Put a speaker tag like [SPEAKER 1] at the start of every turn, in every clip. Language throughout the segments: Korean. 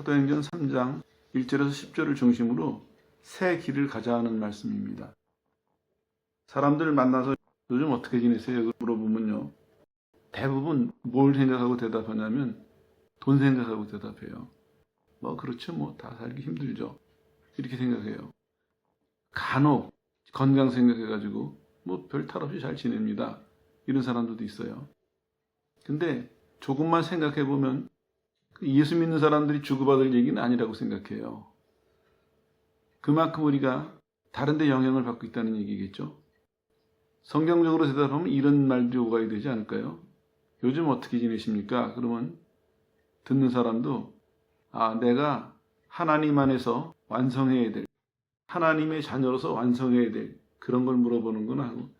[SPEAKER 1] 사도행전 3장 1절에서 10절을 중심으로 새 길을 가자 하는 말씀입니다. 사람들 만나서 요즘 어떻게 지내세요? 물어보면요. 대부분 뭘 생각하고 대답하냐면 돈 생각하고 대답해요. 뭐 그렇죠. 뭐 다 살기 힘들죠. 이렇게 생각해요. 간혹 건강 생각해가지고 뭐 별 탈 없이 잘 지냅니다. 이런 사람들도 있어요. 근데 조금만 생각해 보면 그 예수 믿는 사람들이 주고받을 얘기는 아니라고 생각해요. 그만큼 우리가 다른데 영향을 받고 있다는 얘기겠죠. 성경적으로 대답하면 이런 말들이 오가야 되지 않을까요? 요즘 어떻게 지내십니까? 그러면 듣는 사람도 아 내가 하나님 안에서 완성해야 될 하나님의 자녀로서 완성해야 될 그런 걸 물어보는구나 하고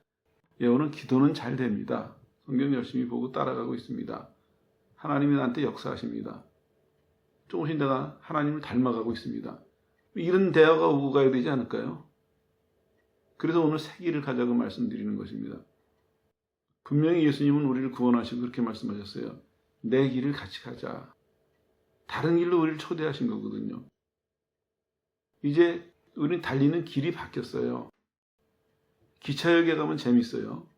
[SPEAKER 1] 예, 오늘 기도는 잘 됩니다. 성경 열심히 보고 따라가고 있습니다. 하나님이 나한테 역사하십니다. 조금씩 내가 하나님을 닮아가고 있습니다. 이런 대화가 오고 가야 되지 않을까요? 그래서 오늘 새 길을 가자고 말씀드리는 것입니다. 분명히 예수님은 우리를 구원하시고 그렇게 말씀하셨어요. 내 길을 같이 가자. 다른 길로 우리를 초대하신 거거든요. 이제 우리는 달리는 길이 바뀌었어요. 기차역에 가면 재밌어요.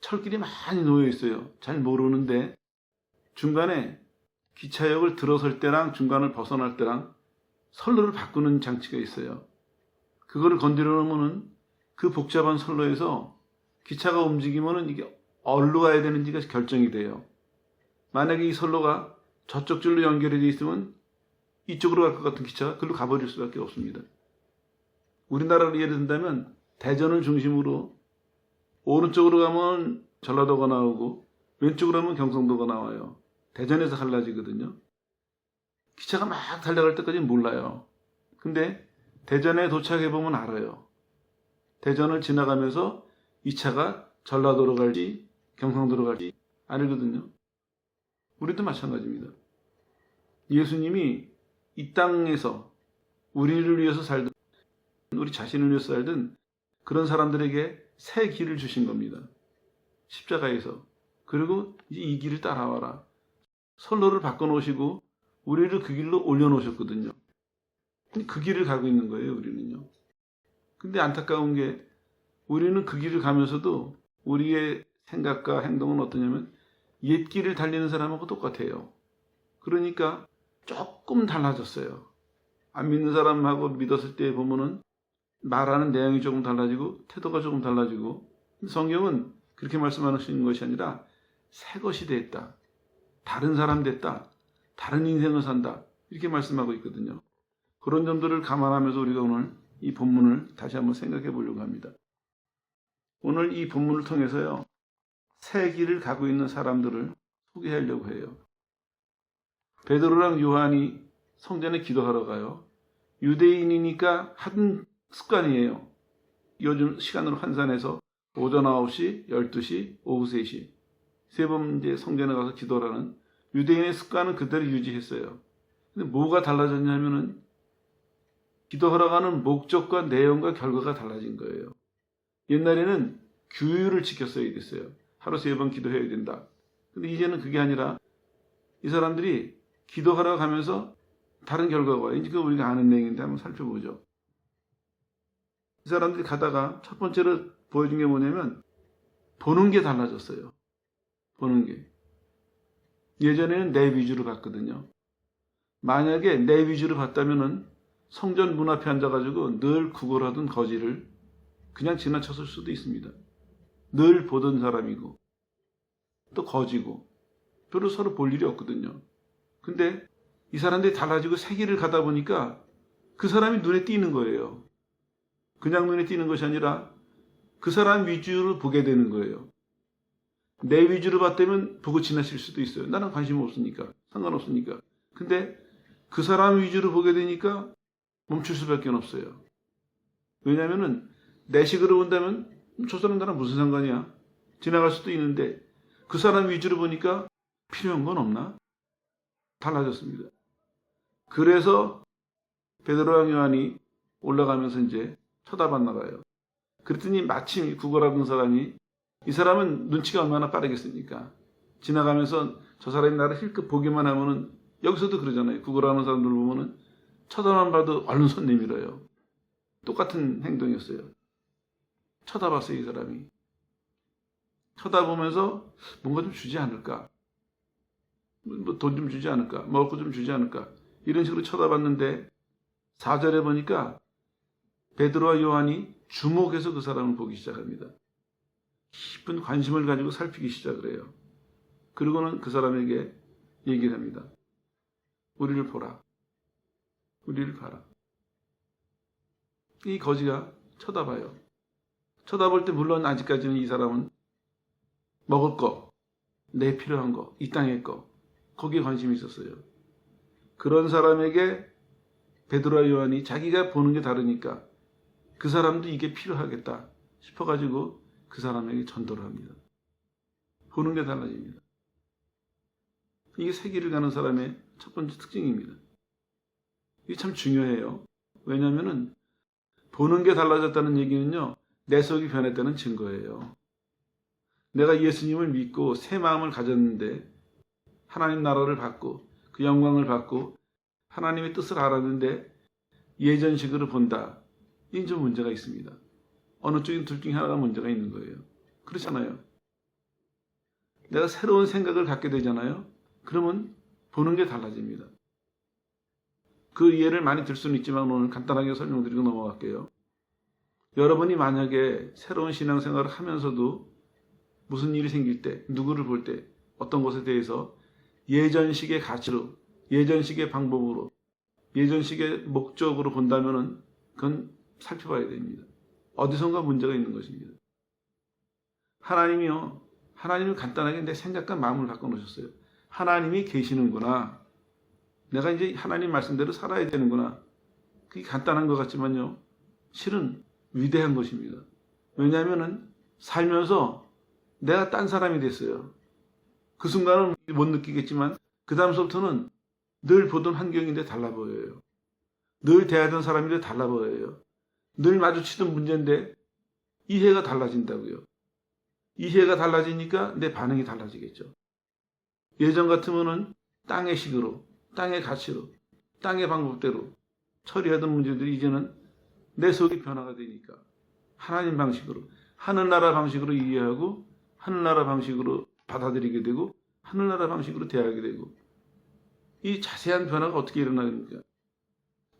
[SPEAKER 1] 철길이 많이 놓여 있어요. 잘 모르는데 중간에 기차역을 들어설 때랑 중간을 벗어날 때랑 선로를 바꾸는 장치가 있어요. 그거를 건드려 놓으면은 그 복잡한 선로에서 기차가 움직이면은 이게 어디로 가야 되는지가 결정이 돼요. 만약에 이 선로가 저쪽 줄로 연결이 돼 있으면 이쪽으로 갈 것 같은 기차가 그로 가버릴 수밖에 없습니다. 우리나라로 예를 든다면 대전을 중심으로 오른쪽으로 가면 전라도가 나오고 왼쪽으로 가면 경상도가 나와요. 대전에서 갈라지거든요. 기차가 막 달려갈 때까지는 몰라요. 근데 대전에 도착해 보면 알아요. 대전을 지나가면서 이 차가 전라도로 갈지 경상도로 갈지 알거든요. 우리도 마찬가지입니다. 예수님이 이 땅에서 우리를 위해서 살든 우리 자신을 위해서 살든 그런 사람들에게 새 길을 주신 겁니다. 십자가에서. 그리고 이 길을 따라와라. 선로를 바꿔놓으시고 우리를 그 길로 올려놓으셨거든요. 그 길을 가고 있는 거예요, 우리는요. 근데 안타까운 게 우리는 그 길을 가면서도 우리의 생각과 행동은 어떠냐면 옛 길을 달리는 사람하고 똑같아요. 그러니까 조금 달라졌어요. 안 믿는 사람하고 믿었을 때 보면은 말하는 내용이 조금 달라지고 태도가 조금 달라지고 성경은 그렇게 말씀하시는 것이 아니라 새 것이 됐다. 다른 사람 됐다. 다른 인생을 산다. 이렇게 말씀하고 있거든요. 그런 점들을 감안하면서 우리가 오늘 이 본문을 다시 한번 생각해 보려고 합니다. 오늘 이 본문을 통해서요. 새 길을 가고 있는 사람들을 소개하려고 해요. 베드로랑 요한이 성전에 기도하러 가요. 유대인이니까 하던 습관이에요. 요즘 시간으로 환산해서 오전 9시, 12시, 오후 3시 세 번 이제 성전에 가서 기도하는 유대인의 습관은 그대로 유지했어요. 근데 뭐가 달라졌냐면은 기도하러 가는 목적과 내용과 결과가 달라진 거예요. 옛날에는 규율을 지켰어야 됐어요. 하루 세 번 기도해야 된다. 근데 이제는 그게 아니라 이 사람들이 기도하러 가면서 다른 결과가 와요. 이제 그 우리가 아는 내용인데 한번 살펴보죠. 이 사람들이 가다가 첫 번째로 보여준 게 뭐냐면 보는 게 달라졌어요. 보는 게. 예전에는 내 위주로 봤거든요. 만약에 내 위주로 봤다면은 성전 문 앞에 앉아가지고 늘 구걸하던 거지를 그냥 지나쳤을 수도 있습니다. 늘 보던 사람이고 또 거지고 별로 서로 볼 일이 없거든요. 근데 이 사람들이 달라지고 세계를 가다 보니까 그 사람이 눈에 띄는 거예요. 그냥 눈에 띄는 것이 아니라 그 사람 위주로 보게 되는 거예요. 내 위주로 봤다면 보고 지나칠 수도 있어요. 나는 관심 없으니까. 상관없으니까. 근데 그 사람 위주로 보게 되니까 멈출 수밖에 없어요. 왜냐면은 내 식으로 본다면 저 사람 나랑 무슨 상관이야? 지나갈 수도 있는데 그 사람 위주로 보니까 필요한 건 없나? 달라졌습니다. 그래서 베드로랑 요한이 올라가면서 이제 쳐다봤나 봐요. 그랬더니 마침 구걸하던 사람이 이 사람은 눈치가 얼마나 빠르겠습니까? 지나가면서 저 사람이 나를 힐끗 보기만 하면은 여기서도 그러잖아요. 구걸하는 사람들 보면은 쳐다만 봐도 얼른 손 내밀어요. 똑같은 행동이었어요. 쳐다봤어요, 이 사람이. 쳐다보면서 뭔가 좀 주지 않을까? 뭐 돈 좀 주지 않을까? 먹을 거 좀 주지 않을까? 이런 식으로 쳐다봤는데 4절에 보니까 베드로와 요한이 주목해서 그 사람을 보기 시작합니다. 깊은 관심을 가지고 살피기 시작을 해요. 그리고는 그 사람에게 얘기를 합니다. 우리를 보라. 우리를 봐라. 이 거지가 쳐다봐요. 쳐다볼 때 물론 아직까지는 이 사람은 먹을 거, 내 필요한 거, 이 땅의 거, 거기에 관심이 있었어요. 그런 사람에게 베드로와 요한이 자기가 보는 게 다르니까 그 사람도 이게 필요하겠다 싶어가지고 그 사람에게 전도를 합니다. 보는 게 달라집니다. 이게 세기를 가는 사람의 첫 번째 특징입니다. 이게 참 중요해요. 왜냐하면은 보는 게 달라졌다는 얘기는요, 내 속이 변했다는 증거예요. 내가 예수님을 믿고 새 마음을 가졌는데 하나님 나라를 받고 그 영광을 받고 하나님의 뜻을 알았는데 예전식으로 본다. 이건 좀 문제가 있습니다. 어느 쪽인 둘 중에 하나가 문제가 있는 거예요. 그렇잖아요. 내가 새로운 생각을 갖게 되잖아요. 그러면 보는 게 달라집니다. 그 이해를 많이 들 수는 있지만 오늘 간단하게 설명드리고 넘어갈게요. 여러분이 만약에 새로운 신앙생활을 하면서도 무슨 일이 생길 때, 누구를 볼 때, 어떤 것에 대해서 예전식의 가치로, 예전식의 방법으로, 예전식의 목적으로 본다면은 그건 살펴봐야 됩니다. 어디선가 문제가 있는 것입니다. 하나님이요, 하나님은 간단하게 내 생각과 마음을 바꿔놓으셨어요. 하나님이 계시는구나. 내가 이제 하나님 말씀대로 살아야 되는구나. 그게 간단한 것 같지만요. 실은 위대한 것입니다. 왜냐하면은 살면서 내가 딴 사람이 됐어요. 그 순간은 못 느끼겠지만 그 다음서부터는 늘 보던 환경인데 달라 보여요. 늘 대하던 사람인데 달라 보여요. 늘 마주치던 문제인데 이해가 달라진다고요. 이해가 달라지니까 내 반응이 달라지겠죠. 예전 같으면은 땅의 식으로, 땅의 가치로, 땅의 방법대로 처리하던 문제들이 이제는 내 속이 변화가 되니까 하나님 방식으로, 하늘나라 방식으로 이해하고 하늘나라 방식으로 받아들이게 되고 하늘나라 방식으로 대하게 되고 이 자세한 변화가 어떻게 일어나니까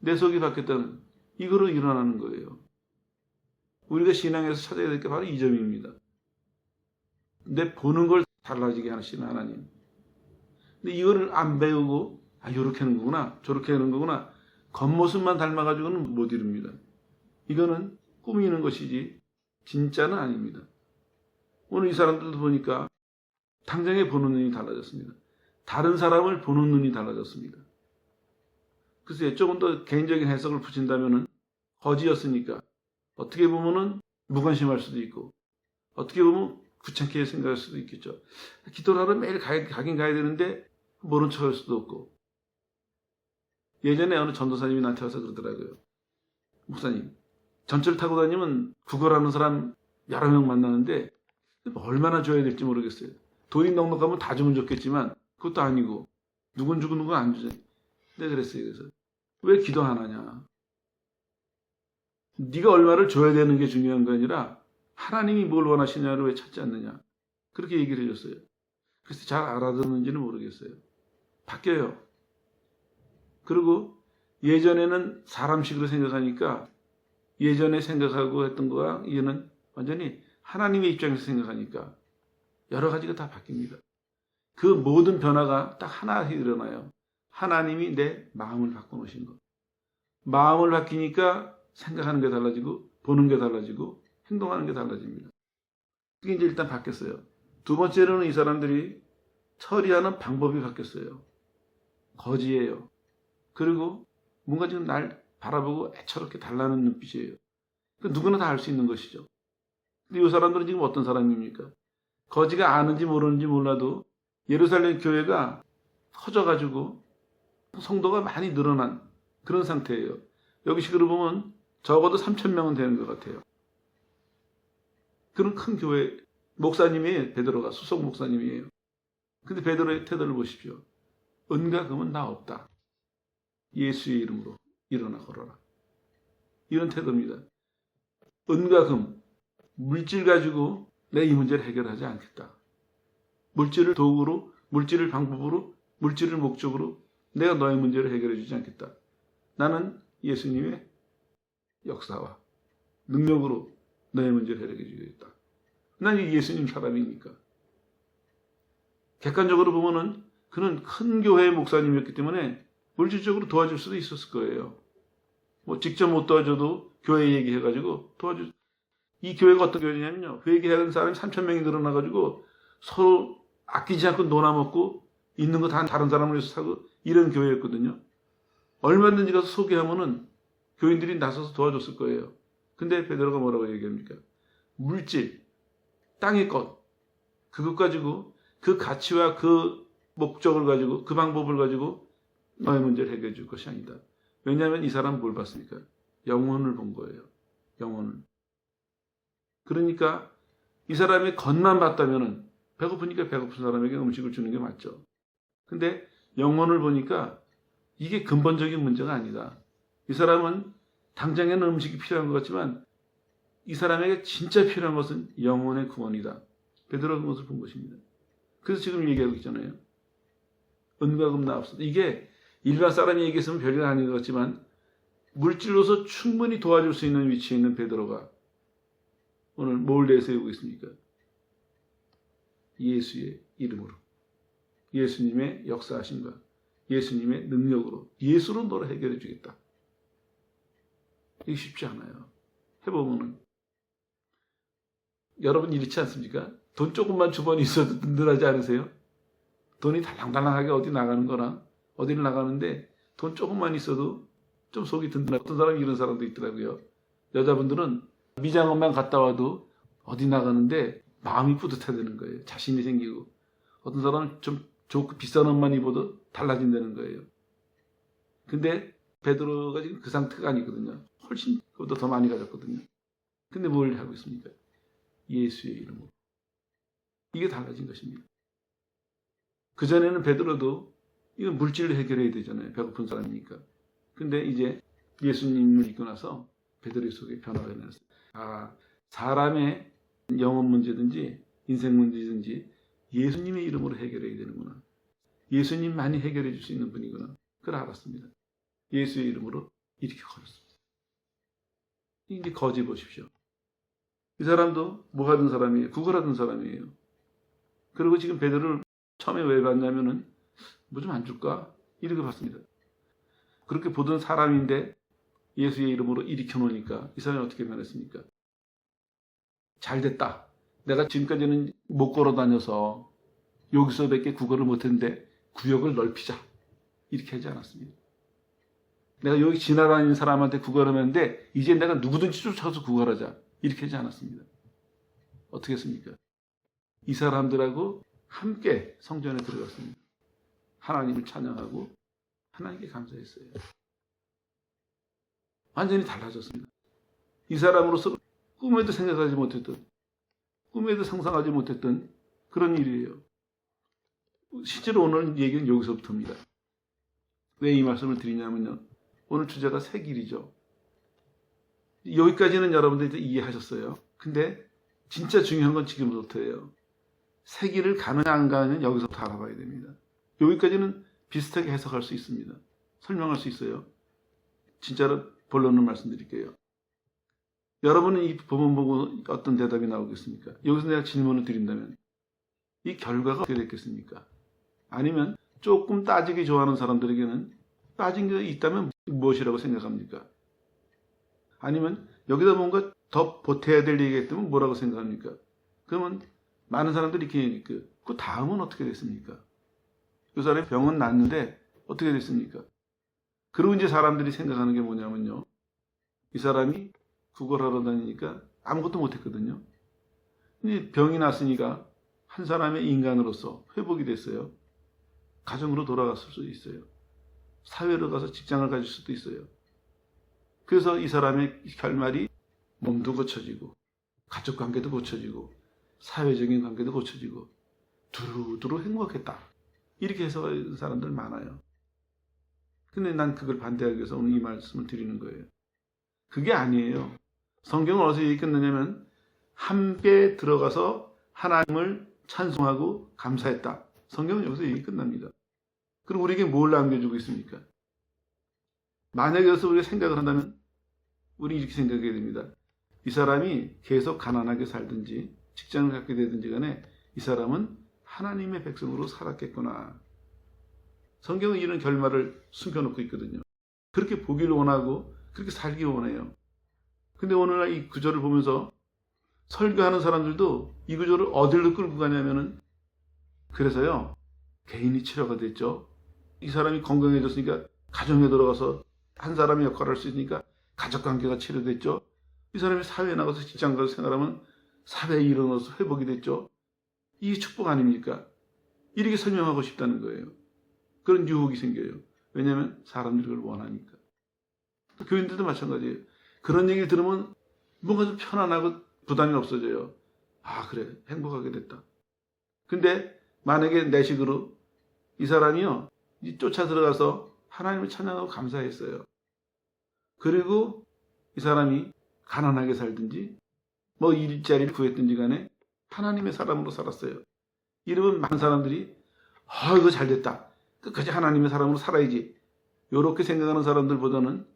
[SPEAKER 1] 내 속이 바뀌었다는 이거로 일어나는 거예요. 우리가 신앙에서 찾아야 될 게 바로 이 점입니다. 내 보는 걸 달라지게 하시는 하나님. 근데 이거를 안 배우고 아 이렇게 하는 거구나 저렇게 하는 거구나 겉모습만 닮아가지고는 못 이룹니다. 이거는 꾸미는 것이지 진짜는 아닙니다. 오늘 이 사람들도 보니까 당장에 보는 눈이 달라졌습니다. 다른 사람을 보는 눈이 달라졌습니다. 글쎄 조금 더 개인적인 해석을 붙인다면 은 거지였으니까 어떻게 보면은 무관심할 수도 있고 어떻게 보면 귀찮게 생각할 수도 있겠죠. 기도를 하러 매일 가, 가긴 가야 되는데 모른 척할 수도 없고 예전에 어느 전도사님이 나한테 와서 그러더라고요. 목사님 전철 타고 다니면 구걸하는 사람 여러 명 만나는데 얼마나 줘야 될지 모르겠어요. 돈이 넉넉하면 다 주면 좋겠지만 그것도 아니고 누군 주고 누군 안 주죠. 내가 그랬어요. 그래서 왜 기도 안 하냐? 네가 얼마를 줘야 되는 게 중요한 게 아니라 하나님이 뭘 원하시냐를 왜 찾지 않느냐? 그렇게 얘기를 해줬어요. 그래서 잘 알아듣는지는 모르겠어요. 바뀌어요. 그리고 예전에는 사람식으로 생각하니까 예전에 생각하고 했던 거와 이제는 완전히 하나님의 입장에서 생각하니까 여러 가지가 다 바뀝니다. 그 모든 변화가 딱 하나 일어나요. 하나님이 내 마음을 바꿔놓으신 것. 마음을 바뀌니까 생각하는 게 달라지고 보는 게 달라지고 행동하는 게 달라집니다. 그게 이제 일단 바뀌었어요. 두 번째로는 이 사람들이 처리하는 방법이 바뀌었어요. 거지예요. 그리고 뭔가 지금 날 바라보고 애처롭게 달라는 눈빛이에요. 그 누구나 다 알 수 있는 것이죠. 근데 이 사람들은 지금 어떤 사람입니까? 거지가 아는지 모르는지 몰라도 예루살렘 교회가 커져가지고 성도가 많이 늘어난 그런 상태예요. 여기 식으로 보면 적어도 3천 명은 되는 것 같아요. 그런 큰 교회 목사님이 베드로가 수석 목사님이에요. 근데 베드로의 태도를 보십시오. 은과 금은 나 없다. 예수의 이름으로 일어나 걸어라. 이런 태도입니다. 은과 금, 물질 가지고 내 이 문제를 해결하지 않겠다. 물질을 도구로, 물질을 방법으로, 물질을 목적으로 내가 너의 문제를 해결해 주지 않겠다. 나는 예수님의 역사와 능력으로 너의 문제를 해결해 주겠다. 난이 예수님 사람이니까. 객관적으로 보면은 그는 큰 교회의 목사님이었기 때문에 물질적으로 도와줄 수도 있었을 거예요. 뭐 직접 못 도와줘도 교회 얘기해가지고 도와줄. 이 교회가 어떤 교회냐면요. 회개하는 사람이 3천 명이 늘어나가지고 서로 아끼지 않고 놀아먹고 있는 거 다 다른 사람을 위해서 사고 이런 교회였거든요. 얼마든지 가서 소개하면은 교인들이 나서서 도와줬을 거예요. 근데 베드로가 뭐라고 얘기합니까? 물질, 땅의 것, 그것 가지고 그 가치와 그 목적을 가지고 그 방법을 가지고 너의 문제를 해결해 줄 것이 아니다. 왜냐하면 이 사람 뭘 봤습니까? 영혼을 본 거예요. 영혼을. 그러니까 이 사람의 겉만 봤다면은 배고프니까 배고픈 사람에게 음식을 주는 게 맞죠. 근데 영혼을 보니까 이게 근본적인 문제가 아니다. 이 사람은 당장에는 음식이 필요한 것 같지만 이 사람에게 진짜 필요한 것은 영혼의 구원이다. 베드로가 그것을 본 것입니다. 그래서 지금 얘기하고 있잖아요. 은과 금 나 없어. 이게 일반 사람이 얘기했으면 별일 아닌 것 같지만 물질로서 충분히 도와줄 수 있는 위치에 있는 베드로가 오늘 뭘 내세우고 있습니까? 예수의 이름으로. 예수님의 역사하심과 예수님의 능력으로 예수로 너를 해결해 주겠다. 이게 쉽지 않아요. 해보면은 여러분 이렇지 않습니까? 돈 조금만 주머니 있어도 든든하지 않으세요? 돈이 달랑달랑하게 어디 나가는 거나 어디를 나가는데 돈 조금만 있어도 좀 속이 든든하고 어떤 사람이 이런 사람도 있더라고요. 여자분들은 미장원만 갔다 와도 어디 나가는데 마음이 뿌듯해야 되는 거예요. 자신이 생기고 어떤 사람은 좀 좋고 비싼 옷만 입어도 달라진다는 거예요. 근데 베드로가 지금 그 상태가 아니거든요. 훨씬 그보다 더 많이 가졌거든요. 근데 뭘 하고 있습니까? 예수의 이름으로. 이게 달라진 것입니다. 그전에는 베드로도 이건 물질을 해결해야 되잖아요. 배고픈 사람이니까. 근데 이제 예수님을 믿고 나서 베드로의 속에 변화가 일어났어요. 아, 사람의 영혼 문제든지 인생 문제든지 예수님의 이름으로 해결해야 되는구나. 예수님만이 해결해 줄 수 있는 분이구나. 그걸 알았습니다. 예수의 이름으로 이렇게 걸었습니다. 이제 거지 보십시오. 이 사람도 뭐 하던 사람이에요? 구걸하던 사람이에요. 그리고 지금 베드로를 처음에 왜 봤냐면은 뭐 좀 안 줄까? 이렇게 봤습니다. 그렇게 보던 사람인데 예수의 이름으로 일으켜 놓으니까 이 사람이 어떻게 변했습니까? 잘 됐다. 내가 지금까지는 못 걸어 다녀서 여기서 밖에 구걸을 못했는데 구역을 넓히자. 이렇게 하지 않았습니다. 내가 여기 지나다니는 사람한테 구걸하는데 이제 내가 누구든지 쫓아가서 구걸하자. 이렇게 하지 않았습니다. 어떻게 했습니까? 이 사람들하고 함께 성전에 들어갔습니다. 하나님을 찬양하고 하나님께 감사했어요. 완전히 달라졌습니다. 이 사람으로서 꿈에도 생각하지 못했던, 꿈에도 상상하지 못했던 그런 일이에요. 실제로 오늘 얘기는 여기서부터입니다. 왜 이 말씀을 드리냐면요. 오늘 주제가 새 길이죠. 여기까지는 여러분들이 이해하셨어요. 근데 진짜 중요한 건 지금부터예요. 새 길을 가느냐 안 가느냐 여기서부터 알아봐야 됩니다. 여기까지는 비슷하게 해석할 수 있습니다. 설명할 수 있어요. 진짜로 본론을 말씀드릴게요. 여러분은 이 부분 보고 어떤 대답이 나오겠습니까? 여기서 내가 질문을 드린다면 이 결과가 어떻게 됐겠습니까? 아니면 조금 따지기 좋아하는 사람들에게는 빠진 게 있다면 무엇이라고 생각합니까? 아니면 여기다 뭔가 더 보태야 될 얘기가 있다면 뭐라고 생각합니까? 그러면 많은 사람들이 이렇게 얘기해요. 그 다음은 어떻게 됐습니까? 그 사람이 병은 났는데 어떻게 됐습니까? 그리고 이제 사람들이 생각하는 게 뭐냐면요. 이 사람이 구걸하러 다니니까 아무것도 못했거든요. 근데 병이 났으니까 한 사람의 인간으로서 회복이 됐어요. 가정으로 돌아갔을 수도 있어요. 사회로 가서 직장을 가질 수도 있어요. 그래서 이 사람의 결말이 몸도 고쳐지고 가족 관계도 고쳐지고 사회적인 관계도 고쳐지고 두루두루 행복했다. 이렇게 해석하는 사람들 많아요. 근데 난 그걸 반대하기 위해서 오늘 이 말씀을 드리는 거예요. 그게 아니에요. 성경은 어디서 얘기 끝내냐면 함께 들어가서 하나님을 찬송하고 감사했다. 성경은 여기서 얘기 끝납니다. 그럼 우리에게 뭘 남겨주고 있습니까? 만약에 여기서 우리가 생각을 한다면 우리 이렇게 생각해야 됩니다. 이 사람이 계속 가난하게 살든지 직장을 갖게 되든지 간에 이 사람은 하나님의 백성으로 살았겠구나. 성경은 이런 결말을 숨겨놓고 있거든요. 그렇게 보기를 원하고 그렇게 살기 원해요. 근데 오늘날 이 구절을 보면서 설교하는 사람들도 이 구절을 어디로 끌고 가냐면은 그래서요 개인이 치료가 됐죠. 이 사람이 건강해졌으니까 가정에 들어가서 한 사람의 역할을 할 수 있으니까 가족 관계가 치료됐죠. 이 사람이 사회에 나가서 직장 가서 생활하면 사회에 일어나서 회복이 됐죠. 이게 축복 아닙니까? 이렇게 설명하고 싶다는 거예요. 그런 유혹이 생겨요. 왜냐하면 사람들이 그걸 원하니까. 교인들도 마찬가지예요. 그런 얘기를 들으면 뭔가 좀 편안하고 부담이 없어져요. 아, 그래. 행복하게 됐다. 근데 만약에 내 식으로 이 사람이요, 이 쫓아 들어가서 하나님을 찬양하고 감사했어요. 그리고 이 사람이 가난하게 살든지, 뭐 일자리를 구했든지 간에 하나님의 사람으로 살았어요. 이러면 많은 사람들이, 아, 이거 잘 됐다. 끝까지 하나님의 사람으로 살아야지. 요렇게 생각하는 사람들보다는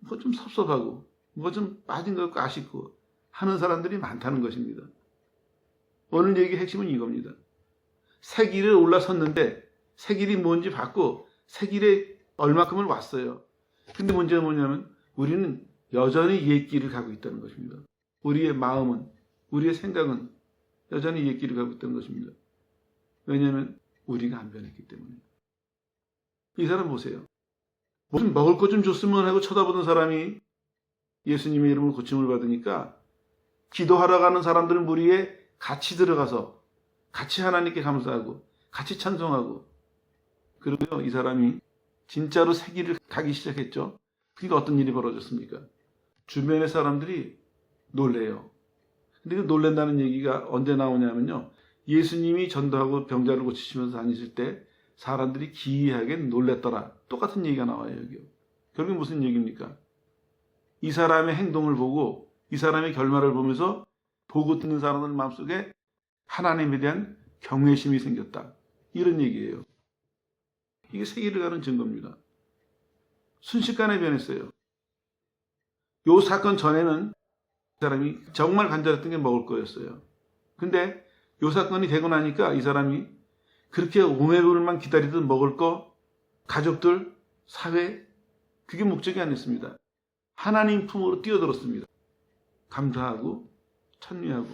[SPEAKER 1] 뭐 좀 섭섭하고, 뭐 좀 빠진 것 같고 아쉽고 하는 사람들이 많다는 것입니다. 오늘 얘기 핵심은 이겁니다. 새 길에 올라섰는데 새 길이 뭔지 봤고 새 길에 얼마큼을 왔어요. 근데 문제가 뭐냐면 우리는 여전히 옛 길을 가고 있다는 것입니다. 우리의 마음은 우리의 생각은 여전히 옛 길을 가고 있다는 것입니다. 왜냐하면 우리가 안 변했기 때문에. 이 사람 보세요. 무슨 먹을 것 좀 줬으면 하고 쳐다보던 사람이 예수님의 이름으로 고침을 받으니까 기도하러 가는 사람들 무리에 같이 들어가서 같이 하나님께 감사하고 같이 찬송하고 그리고 이 사람이 진짜로 새 길을 가기 시작했죠. 그러니까 어떤 일이 벌어졌습니까? 주변의 사람들이 놀래요. 근데 그 놀랜다는 얘기가 언제 나오냐면요. 예수님이 전도하고 병자를 고치시면서 다니실 때 사람들이 기이하게 놀랬더라. 똑같은 얘기가 나와요, 여기요. 결국 무슨 얘기입니까? 이 사람의 행동을 보고 이 사람의 결말을 보면서 보고 듣는 사람들 마음속에 하나님에 대한 경외심이 생겼다. 이런 얘기예요. 이게 세계를 가는 증거입니다. 순식간에 변했어요. 요 사건 전에는 이 사람이 정말 간절했던 게 먹을 거였어요. 근데 요 사건이 되고 나니까 이 사람이 그렇게 오매불만 기다리듯 먹을 거, 가족들, 사회, 그게 목적이 아니었습니다. 하나님 품으로 뛰어들었습니다. 감사하고 찬미하고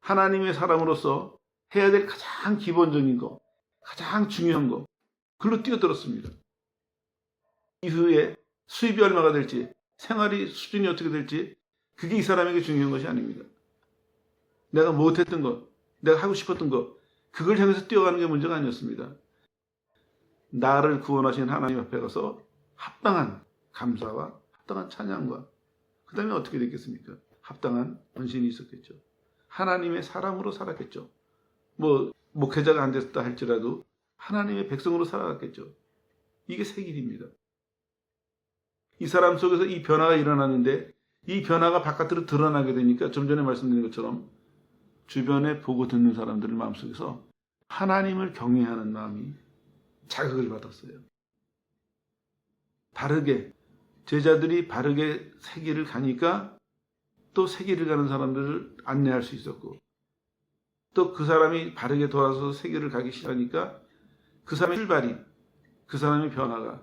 [SPEAKER 1] 하나님의 사람으로서 해야 될 가장 기본적인 거, 가장 중요한 거, 글로 뛰어들었습니다. 이후에 수입이 얼마가 될지, 생활이 수준이 어떻게 될지, 그게 이 사람에게 중요한 것이 아닙니다. 내가 못했던 것, 내가 하고 싶었던 것, 그걸 향해서 뛰어가는 게 문제가 아니었습니다. 나를 구원하신 하나님 앞에 가서 합당한 감사와 합당한 찬양과 그 다음에 어떻게 됐겠습니까? 합당한 헌신이 있었겠죠. 하나님의 사람으로 살았겠죠. 뭐 목회자가 안 됐다 할지라도 하나님의 백성으로 살아갔겠죠. 이게 새 길입니다. 이 사람 속에서 이 변화가 일어났는데 이 변화가 바깥으로 드러나게 되니까 좀 전에 말씀드린 것처럼 주변에 보고 듣는 사람들의 마음속에서 하나님을 경외하는 마음이 자극을 받았어요. 바르게 제자들이 바르게 세계를 가니까 또 세계를 가는 사람들을 안내할 수 있었고 또 그 사람이 바르게 돌아서 세계를 가기 시작하니까 그 사람의 출발이 그 사람의 변화가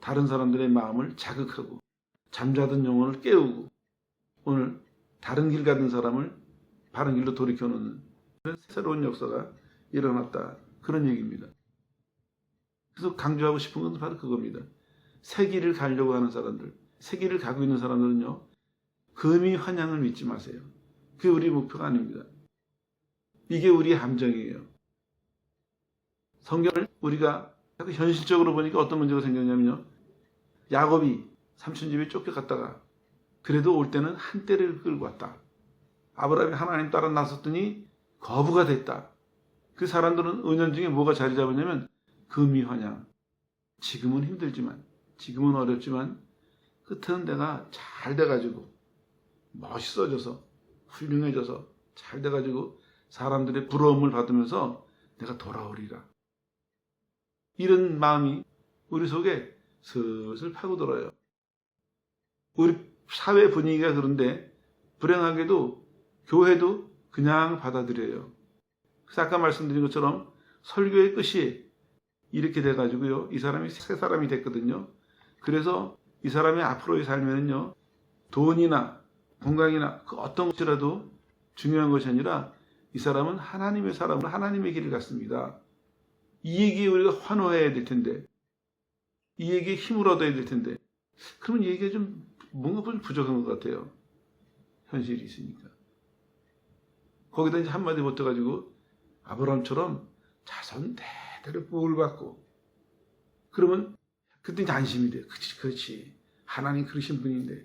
[SPEAKER 1] 다른 사람들의 마음을 자극하고 잠자던 영혼을 깨우고 오늘 다른 길 가던 사람을 바른 길로 돌이켜놓는 새로운 역사가 일어났다 그런 얘기입니다. 그래서 강조하고 싶은 건 바로 그겁니다. 새 길을 가려고 하는 사람들, 새 길을 가고 있는 사람들은요, 금이 환향을 믿지 마세요. 그게 우리 목표가 아닙니다. 이게 우리의 함정이에요. 성경을 우리가 현실적으로 보니까 어떤 문제가 생겼냐면요. 야곱이 삼촌 집에 쫓겨갔다가 그래도 올 때는 한 때를 끌고 왔다. 아브라함이 하나님 따라 나섰더니 거부가 됐다. 그 사람들은 은연 중에 뭐가 자리 잡았냐면 금이 환양. 지금은 힘들지만, 지금은 어렵지만, 끝은 내가 잘 돼가지고, 멋있어져서, 훌륭해져서, 잘 돼가지고, 사람들의 부러움을 받으면서 내가 돌아오리라. 이런 마음이 우리 속에 슬슬 파고들어요. 우리 사회 분위기가 그런데 불행하게도 교회도 그냥 받아들여요. 아까 말씀드린 것처럼 설교의 끝이 이렇게 돼가지고요. 이 사람이 새 사람이 됐거든요. 그래서 이 사람의 앞으로의 삶에는요. 돈이나 건강이나 그 어떤 것이라도 중요한 것이 아니라 이 사람은 하나님의 사람으로 하나님의 길을 갔습니다. 이 얘기에 우리가 환호해야 될 텐데 이 얘기에 힘을 얻어야 될 텐데 그러면 이 얘기가 좀 뭔가 좀 부족한 것 같아요. 현실이 있으니까. 거기다 이제 한마디 붙어가지고 아브라함처럼 자손 대대로 복을 받고 그러면 그때 안심이 돼. 그렇지, 그렇지. 하나님 그러신 분인데.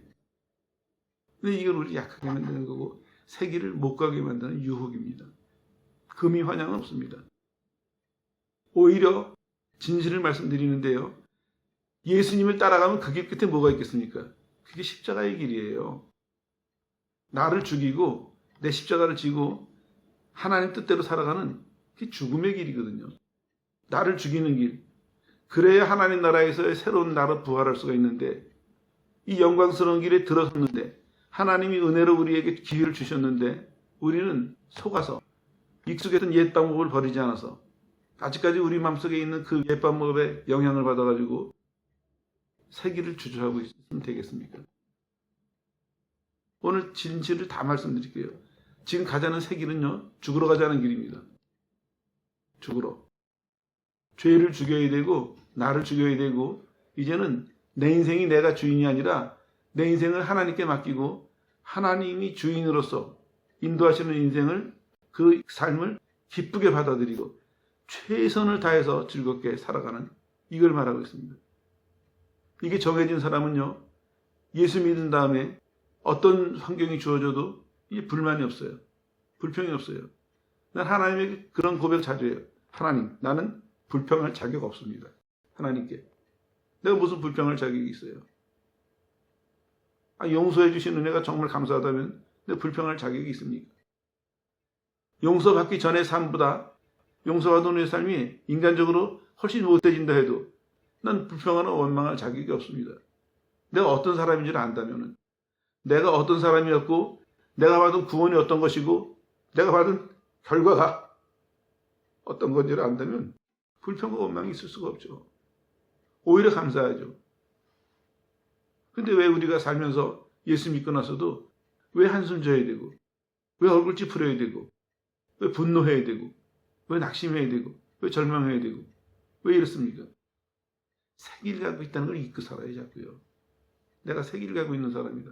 [SPEAKER 1] 근데 이걸 우리 약하게 만드는 거고 세기를 못 가게 만드는 유혹입니다. 금이 환영은 없습니다. 오히려 진실을 말씀드리는데요. 예수님을 따라가면 그 길 끝에 뭐가 있겠습니까? 그게 십자가의 길이에요. 나를 죽이고 내 십자가를 지고 하나님 뜻대로 살아가는 그게 죽음의 길이거든요. 나를 죽이는 길. 그래야 하나님 나라에서의 새로운 나라 부활할 수가 있는데 이 영광스러운 길에 들어섰는데 하나님이 은혜로 우리에게 기회를 주셨는데 우리는 속아서 익숙했던 옛 방법을 버리지 않아서 아직까지 우리 마음속에 있는 그 옛 방법에 영향을 받아가지고 새 길을 주저하고 있으면 되겠습니까? 오늘 진실을 다 말씀드릴게요. 지금 가자는 새 길은요, 죽으러 가자는 길입니다. 죽으러. 죄를 죽여야 되고, 나를 죽여야 되고, 이제는 내 인생이 내가 주인이 아니라 내 인생을 하나님께 맡기고, 하나님이 주인으로서 인도하시는 인생을, 그 삶을 기쁘게 받아들이고, 최선을 다해서 즐겁게 살아가는 이걸 말하고 있습니다. 이게 정해진 사람은요, 예수 믿은 다음에 어떤 환경이 주어져도 이 불만이 없어요. 불평이 없어요. 난 하나님에게 그런 고백 자주 해요. 하나님, 나는 불평할 자격 없습니다. 하나님께. 내가 무슨 불평할 자격이 있어요? 아, 용서해 주신 은혜가 정말 감사하다면 내가 불평할 자격이 있습니까? 용서받기 전의 삶보다 용서받은 후의 삶이 인간적으로 훨씬 못해진다 해도 난 불평하는 원망할 자격이 없습니다. 내가 어떤 사람인지를 안다면은 내가 어떤 사람이었고 내가 받은 구원이 어떤 것이고 내가 받은 결과가 어떤 건지를 안다면 불평과 원망이 있을 수가 없죠. 오히려 감사하죠. 근데 왜 우리가 살면서 예수 믿고 나서도 왜 한숨 져야 되고 왜 얼굴 찌푸려야 되고 왜 분노해야 되고 왜 낙심해야 되고 왜 절망해야 되고 왜 이렇습니까? 세기를 갖고 있다는 걸 잊고 살아야 자고요. 내가 세기를 갖고 있는 사람이다.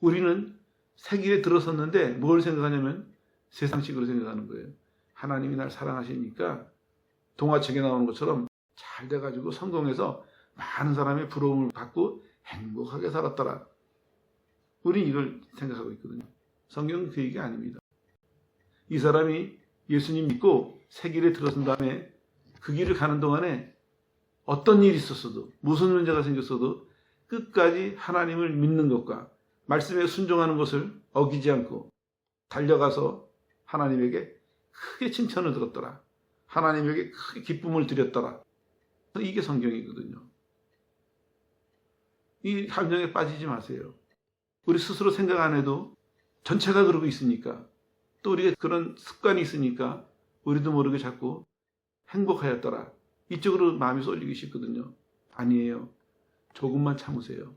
[SPEAKER 1] 우리는 세기에 들어섰는데 뭘 생각하냐면 세상식으로 생각하는 거예요. 하나님이 날 사랑하시니까 동화책에 나오는 것처럼 잘 돼가지고 성공해서 많은 사람의 부러움을 받고 행복하게 살았더라. 우리 이걸 생각하고 있거든요. 성경은 그 얘기 아닙니다. 이 사람이 예수님 믿고 세길에 들어선 다음에 그 길을 가는 동안에 어떤 일이 있었어도 무슨 문제가 생겼어도 끝까지 하나님을 믿는 것과 말씀에 순종하는 것을 어기지 않고 달려가서 하나님에게 크게 칭찬을 들었더라. 하나님에게 크게 기쁨을 드렸더라. 이게 성경이거든요. 이 감정에 빠지지 마세요. 우리 스스로 생각 안 해도 전체가 그러고 있으니까 또 우리가 그런 습관이 있으니까 우리도 모르게 자꾸 행복하였더라. 이쪽으로 마음이 쏠리기 쉽거든요. 아니에요. 조금만 참으세요.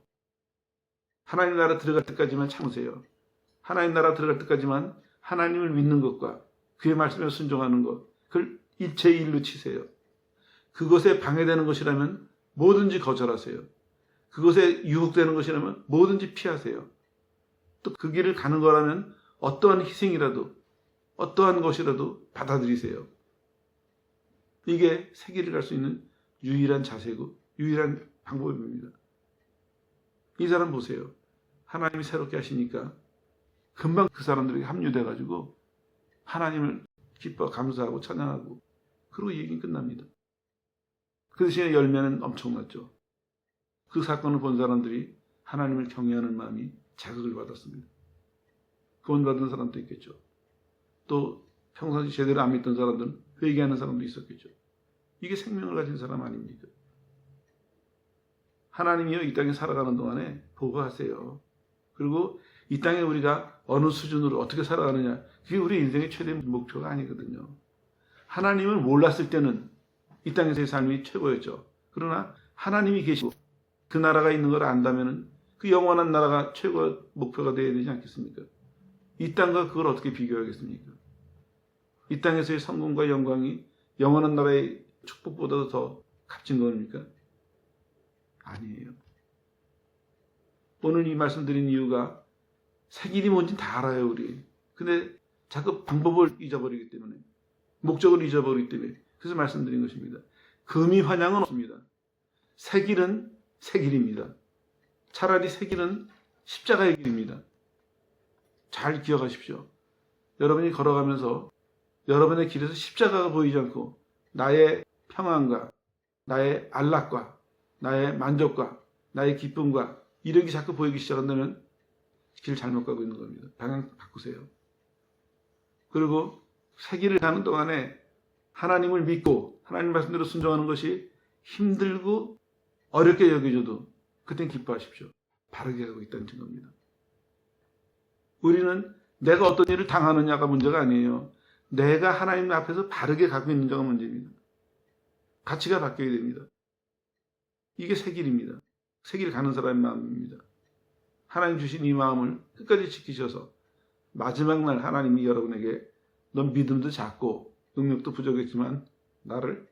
[SPEAKER 1] 하나님 나라 들어갈 때까지만 참으세요. 하나님 나라 들어갈 때까지만 하나님을 믿는 것과 그의 말씀에 순종하는 것, 그걸 일체 일로 치세요. 그것에 방해되는 것이라면 뭐든지 거절하세요. 그것에 유혹되는 것이라면 뭐든지 피하세요. 또 그 길을 가는 거라면 어떠한 희생이라도, 어떠한 것이라도 받아들이세요. 이게 세계를 갈 수 있는 유일한 자세고 유일한 방법입니다. 이 사람 보세요. 하나님이 새롭게 하시니까 금방 그 사람들에게 합류돼 가지고 하나님을 기뻐 감사하고 찬양하고 그리고 얘기는 끝납니다. 그 대신에 열매는 엄청났죠. 그 사건을 본 사람들이 하나님을 경외하는 마음이 자극을 받았습니다. 구원받은 사람도 있겠죠. 또 평상시 제대로 안 믿던 사람들은 회개하는 사람도 있었겠죠. 이게 생명을 가진 사람 아닙니까? 하나님이요 이 땅에 살아가는 동안에 보고하세요. 그리고 이 땅에 우리가 어느 수준으로 어떻게 살아가느냐 그게 우리 인생의 최대 목표가 아니거든요. 하나님을 몰랐을 때는 이 땅에서의 삶이 최고였죠. 그러나 하나님이 계시고 그 나라가 있는 걸 안다면은 그 영원한 나라가 최고 목표가 되어야 되지 않겠습니까? 이 땅과 그걸 어떻게 비교하겠습니까? 이 땅에서의 성공과 영광이 영원한 나라의 축복보다도 더 값진 겁니까? 아니에요. 오늘 이 말씀 드린 이유가 색일이 뭔지 다 알아요, 우리. 근데 자꾸 방법을 잊어버리기 때문에, 목적을 잊어버리기 때문에, 그래서 말씀드린 것입니다. 금이 환양은 없습니다. 색일은 색일입니다. 차라리 색일은 십자가의 길입니다. 잘 기억하십시오. 여러분이 걸어가면서 여러분의 길에서 십자가가 보이지 않고 나의 평안과 나의 안락과 나의 만족과 나의 기쁨과 이력이 자꾸 보이기 시작한다면 길 잘못 가고 있는 겁니다. 방향 바꾸세요. 그리고 새 길을 가는 동안에 하나님을 믿고 하나님 말씀대로 순종하는 것이 힘들고 어렵게 여겨져도 그땐 기뻐하십시오. 바르게 가고 있다는 증거입니다. 우리는 내가 어떤 일을 당하느냐가 문제가 아니에요. 내가 하나님 앞에서 바르게 가고 있는지가 문제입니다. 가치가 바뀌어야 됩니다. 이게 새 길입니다. 새 길 가는 사람의 마음입니다. 하나님 주신 이 마음을 끝까지 지키셔서 마지막 날 하나님이 여러분에게 넌 믿음도 작고 능력도 부족했지만 나를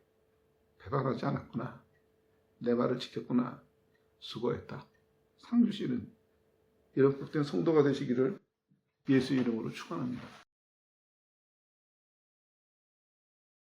[SPEAKER 1] 배반하지 않았구나. 내 말을 지켰구나. 수고했다. 상 주시는 이런 복된 성도가 되시기를 예수 이름으로 축원합니다.